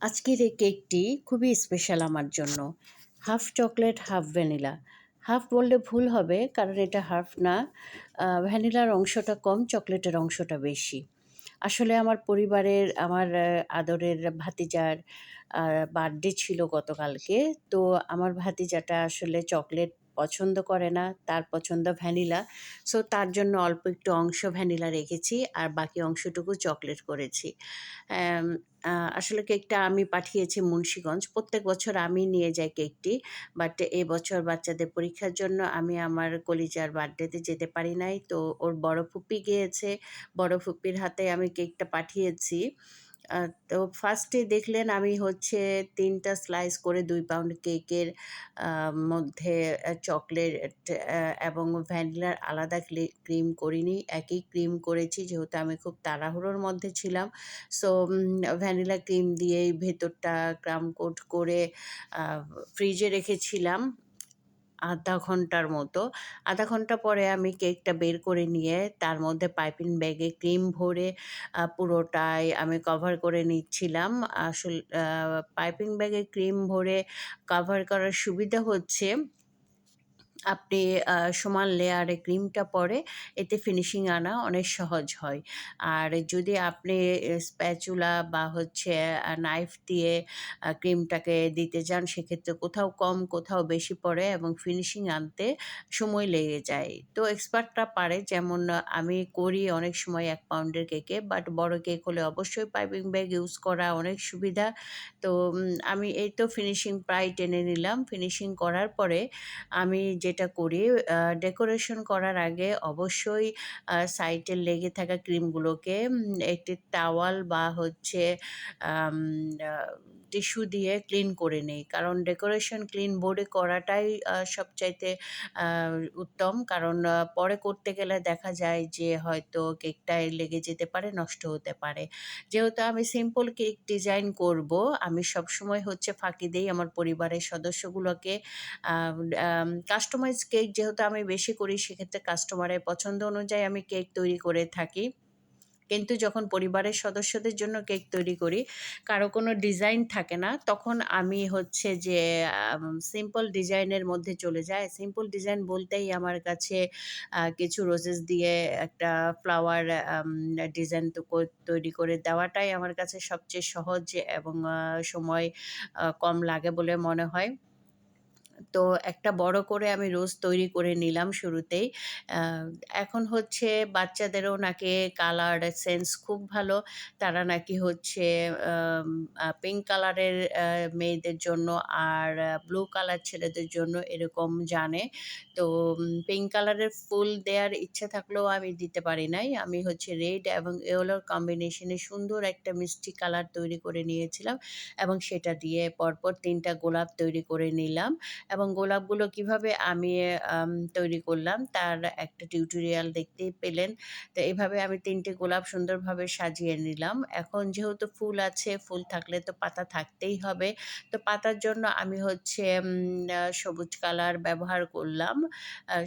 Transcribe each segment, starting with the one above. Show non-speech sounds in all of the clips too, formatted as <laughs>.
আজকের এই কেকটি খুবই স্পেশাল আমার জন্য। Half chocolate half vanilla half বললে ভুল হবে, কারণ এটা হাফ না। ভ্যানিলার অংশটা কম চকলেটের অংশটা বেশি। আসলে আমার পরিবারের, আমার আদরের ভাতিজার বার্থডে ছিল গতকালকে। তো আমার ভাতিজাটা আসলে চকলেট পছন্দ করে না, তার পছন্দ ভ্যানিলা। সো তার জন্য অল্প একটু অংশ ভ্যানিলা রেখেছি আর বাকি অংশটুকু চকলেট করেছি। আসলে কেকটা আমি পাঠিয়েছি মুন্সীগঞ্জ। প্রত্যেক বছর আমি নিয়ে যাই কেকটি বাট এবছর বাচ্চাদের পরীক্ষার জন্য আমি আমার কলিজার বার্থডেতে যেতে পারি নাই। তো ওর বড় ফুপি গিয়েছে। বড় ফুপির হাতে আমি কেকটা পাঠিয়েছি। তো ফার্স্টে দেখলেন আমি হচ্ছে তিনটা স্লাইস করে দুই পাউন্ড কেকের মধ্যে চকলেট এবং ভ্যানিলার আলাদা ক্রিম করিনি। একই ক্রিম করেছি, যেহেতু আমি খুব তাড়াহুড়োর মধ্যে ছিলাম। সো ভ্যানিলা ক্রিম দিয়েই ভেতরটা ক্রাম কোট করে ফ্রিজে রেখেছিলাম। আধা ঘণ্টার মতো। আধা ঘণ্টা পরে আমি কেকটা বের করে নিয়ে তার মধ্যে পাইপিং ব্যাগে ক্রিম ভরে পুরোটাই আমি কভার করে নিচ্ছিলাম। আসল পাইপিং ব্যাগে ক্রিম ভরে কভার করার সুবিধা হচ্ছে আপনি সমান লেয়ারে ক্রিমটা পরে এতে ফিনিশিং আনা অনেক সহজ হয়। আর যদি আপনি স্প্যাচুলা বা হচ্ছে নাইফ দিয়ে ক্রিমটাকে দিতে যান, সেক্ষেত্রে কোথাও কম, কোথাও বেশি পড়ে এবং ফিনিশিং আনতে সময় লেগে যায়। তো এক্সপার্টরা পারে, যেমন আমি করি অনেক সময় এক পাউন্ডের কেকে বাট বড় কেক হলে অবশ্যই পাইপিং ব্যাগ ইউজ করা অনেক সুবিধা। তো আমি এই তো ফিনিশিং প্রায় টেনে নিলাম। ফিনিশিং করার পরে আমি যে যেটা করি ডেকোরেশন করার আগে অবশ্যই সাইটে লেগে থাকা ক্রিমগুলোকে একটি টাওয়াল বা হচ্ছে টিস্যু দিয়ে ক্লিন করে নেই। কারণ ডেকোরেশন ক্লিন বোর্ডে করাটাই সবচাইতে উত্তম। কারণ পরে করতে গেলে দেখা যায় যে হয়তো কেকটায় লেগে যেতে পারে, নষ্ট হতে পারে। যেহেতু আমি সিম্পল কেক ডিজাইন করব, আমি সবসময় হচ্ছে ফাঁকি দিই আমার পরিবারের সদস্যগুলোকে কাস্টমাইজ কেক যেহেতু আমি বেশি করি, সেক্ষেত্রে কাস্টমারের পছন্দ অনুযায়ী আমি কেক তৈরি করে থাকি। কিন্তু যখন পরিবারের সদস্যদের জন্য কেক তৈরি করি, কারও কোনো ডিজাইন থাকে না, তখন আমি হচ্ছে যে সিম্পল ডিজাইনের মধ্যে চলে যায় সিম্পল ডিজাইন বলতেই আমার কাছে কিছু রোজেস দিয়ে একটা ফ্লাওয়ার ডিজাইন তো তৈরি করে দেওয়াটাই আমার কাছে সবচেয়ে সহজ এবং সময় কম লাগে বলে মনে হয়। তো একটা বড় করে আমি রোজ তৈরি করে নিলাম শুরুতেই। এখন হচ্ছে বাচ্চাদেরও নাকি কালার সেন্স খুব ভালো। তারা নাকি হচ্ছে পিঙ্ক কালারের মেয়েদের জন্য আর ব্লু কালার ছেলেদের জন্য এরকম জানে। তো পিঙ্ক কালারের ফুল দেওয়ার ইচ্ছা থাকলেও আমি দিতে পারি নাই। আমি হচ্ছে রেড এবং ইয়েলোর কম্বিনেশনে সুন্দর একটা মিষ্টি কালার তৈরি করে নিয়েছিলাম এবং সেটা দিয়ে পরপর তিনটা গোলাপ তৈরি করে নিলাম। এবং গোলাপগুলো কীভাবে আমি তৈরি করলাম তার একটা টিউটোরিয়াল দেখতেই পেলেন। তো এইভাবে আমি তিনটে গোলাপ সুন্দরভাবে সাজিয়ে নিলাম। এখন যেহেতু ফুল আছে, ফুল থাকলে তো পাতা থাকতেই হবে। তো পাতার জন্য আমি হচ্ছে সবুজ কালার ব্যবহার করলাম।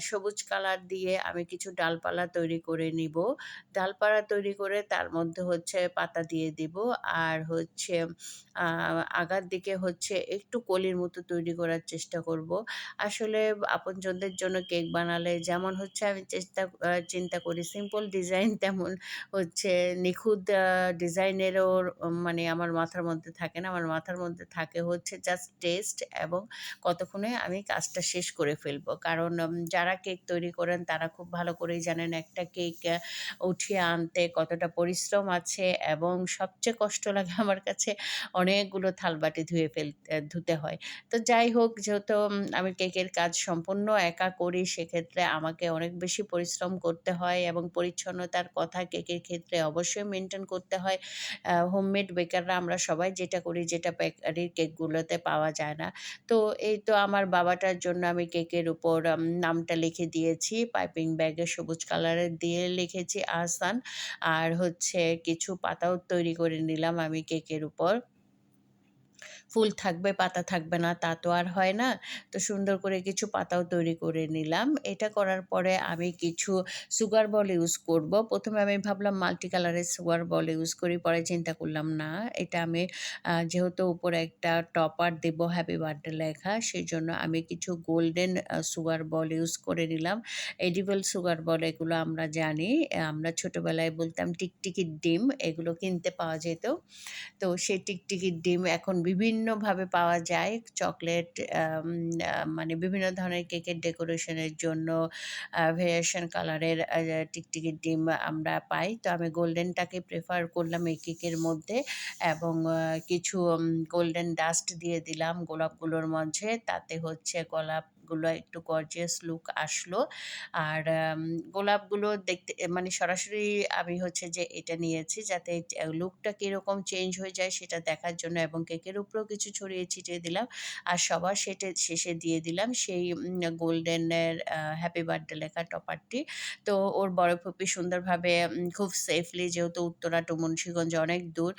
সবুজ কালার দিয়ে আমি কিছু ডালপালা তৈরি করে নিব। ডালপালা তৈরি করে তার মধ্যে হচ্ছে পাতা দিয়ে দিব। আর হচ্ছে আগার দিকে হচ্ছে একটু কলির মতো তৈরি করার চেষ্টা করব আসলে আপনজনদের জন্য কেক বানালে যেমন হচ্ছে আমি চেষ্টা চিন্তা করি সিম্পল ডিজাইন <laughs> তেমন হচ্ছে নিখুঁত ডিজাইনেরও মানে আমার মাথার মধ্যে থাকে না। আমার মাথার মধ্যে থাকে হচ্ছে জাস্ট টেস্ট এবং কতক্ষণে আমি কাজটা শেষ করে ফেলব। কারণ যারা কেক তৈরি করেন তারা খুব ভালো করেই জানেন একটা কেক উঠিয়ে আনতে কতটা পরিশ্রম আছে এবং সবচেয়ে কষ্ট লাগে আমার কাছে অনেকগুলো থালবাটি ধুয়ে ফেল ধুতে হয়। তো যাই হোক, যেহেতু আমি কেকের কাজ সম্পূর্ণ একা করি, সেক্ষেত্রে আমাকে অনেক বেশি পরিশ্রম করতে হয় এবং পরিচ্ছন্নতার কথা কেকের ক্ষেত্রে অবশ্যই মেনটেন করতে হয়। হোমমেড বেকাররা আমরা সবাই যেটা করি, যেটা বেকারির কেকগুলোতে পাওয়া যায় না। তো এই তো আমার বাবাটার জন্য আমি কেকের উপর নামটা লিখে দিয়েছি পাইপিং ব্যাগে সবুজ কালারের দিয়ে লিখেছি, আহসান। আর হচ্ছে কিছু পাতাও তৈরি করে নিলাম আমি কেকের উপর। ফুল থাকবে, পাতা থাকবে না তা তো আর হয় না। তো সুন্দর করে কিছু পাতাও তৈরি করে নিলাম। এটা করার পরে আমি কিছু সুগার বল ইউজ করব। প্রথমে আমি ভাবলাম মাল্টি কালারের সুগার বল ইউজ করি। পরে চিন্তা করলাম না, এটা আমি যেহেতু উপরে একটা টপার দেব হ্যাপি বার্থডে লেখা, সেই জন্য আমি কিছু গোল্ডেন সুগার বল ইউজ করে নিলাম। এডিবল সুগার বল এগুলো আমরা জানি। আমরা ছোটোবেলায় বলতাম টিকটিকির ডিম, এগুলো কিনতে পাওয়া যেত। তো সেই টিকটিকির ডিম এখন বিভিন্নভাবে পাওয়া যায়। চকলেট মানে বিভিন্ন ধরনের কেকের ডেকোরেশনের জন্য ভেরিয়েশন কালারের টিকটিকির ডিম আমরা পাই। তো আমি গোল্ডেনটাকে প্রেফার করলাম এই কেকের মধ্যে এবং কিছু গোল্ডেন ডাস্ট দিয়ে দিলাম গোলাপগুলোর মাঝে। তাতে হচ্ছে গোলাপগুলো একটু গর্জিয়াস লুক আসলো। আর গোলাপগুলো দেখতে মানে সরাসরি আমি হচ্ছে যে এটা নিয়েছি যাতে লুকটা কীরকম চেঞ্জ হয়ে যায় সেটা দেখার জন্য এবং কেকের উপরেও কিছু ছড়িয়ে ছিটিয়ে দিলাম। আর সবার শেটে শেষে দিয়ে দিলাম সেই গোল্ডেনের হ্যাপি বার্থডে লেখা টপারটি। তো ওর বড় ফুপি সুন্দরভাবে খুব সেফলি যেহেতু উত্তরা টু মুন্সিগঞ্জ অনেক দূর,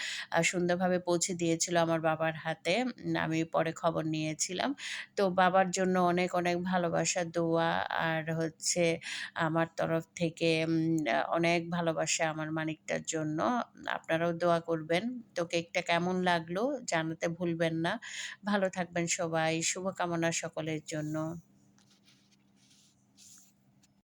সুন্দরভাবে পৌঁছে দিয়েছিল আমার বাবার হাতে। আমি পরে খবর নিয়েছিলাম। তো বাবার জন্য অনেক, অনেক ভালোবাসা, দোয়া আর হচ্ছে আমার তরফ থেকে অনেক ভালোবাসা আমার মানিকটার জন্য। আপনারাও দোয়া করবেন। তো কেকটা কেমন লাগল জানাতে ভুলবেন না। ভালো থাকবেন সবাই। শুভকামনা সকলের জন্য।